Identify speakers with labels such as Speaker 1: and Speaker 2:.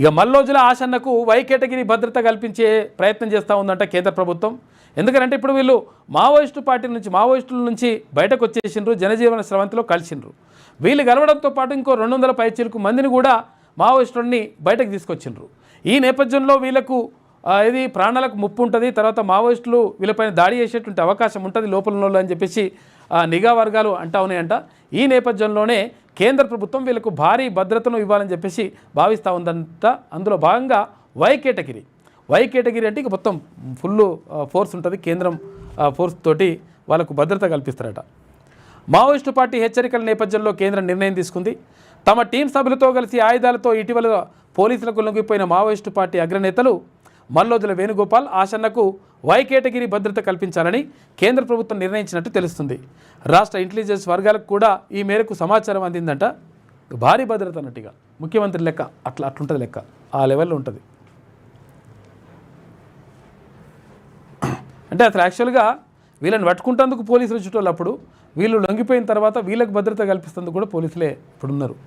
Speaker 1: ఇక Mallojula ఆశన్నకు Y category భద్రత కల్పించే ప్రయత్నం చేస్తూ ఉందంట కేంద్ర ప్రభుత్వం. ఎందుకంటే ఇప్పుడు వీళ్ళు మావోయిస్టు పార్టీ నుంచి మావోయిస్టుల నుంచి బయటకు వచ్చేసిండ్రు జనజీవన స్రవంతిలో కలిసిండ్రు. వీళ్ళు కలవడంతో పాటు ఇంకో రెండు వందల పైచీలకు మందిని కూడా మావోయిస్టులని బయటకు తీసుకొచ్చిండ్రు. ఈ నేపథ్యంలో వీళ్ళకు ఇది ప్రాణాలకు ముప్పు ఉంటుంది తర్వాత మావోయిస్టులు వీళ్ళపైన దాడి చేసేటువంటి అవకాశం ఉంటుంది లోపల అని చెప్పేసి నిఘా వర్గాలు అంటా ఉన్నాయంట. ఈ నేపథ్యంలోనే కేంద్ర ప్రభుత్వం వీళ్ళకు భారీ భద్రతను ఇవ్వాలని చెప్పేసి భావిస్తూ ఉందంట. అందులో భాగంగా వై కేటగిరీ వై కేటగిరీ అంటే ఇక మొత్తం ఫుల్ ఫోర్స్ ఉంటుంది. కేంద్రం ఫోర్స్ తోటి వాళ్ళకు భద్రత కల్పిస్తారట. మావోయిస్టు పార్టీ హెచ్చరికల నేపథ్యంలో కేంద్రం నిర్ణయం తీసుకుంది. తమ టీం సభ్యులతో కలిసి ఆయుధాలతో ఇటీవల పోలీసులకు లొంగిపోయిన మావోయిస్టు పార్టీ అగ్రనేతలు మల్లోజుల వేణుగోపాల్ ఆశన్నకు వై కేటగిరీ భద్రత కల్పించాలని కేంద్ర ప్రభుత్వం నిర్ణయించినట్టు తెలుస్తుంది. రాష్ట్ర ఇంటెలిజెన్స్ వర్గాలకు కూడా ఈ మేరకు సమాచారం అందిందంట. భారీ భద్రత అన్నట్టుగా. ముఖ్యమంత్రి లెక్క అట్లా అట్లుంటుంది లెక్క. ఆ లెవెల్లో ఉంటుంది. అంటే అసలు యాక్చువల్గా వీళ్ళని పట్టుకుంటేందుకు పోలీసులు చుట్టాలప్పుడు వీళ్ళు లొంగిపోయిన తర్వాత వీళ్ళకి భద్రత కల్పిస్తేందుకు కూడా పోలీసులే ఇప్పుడున్నారు.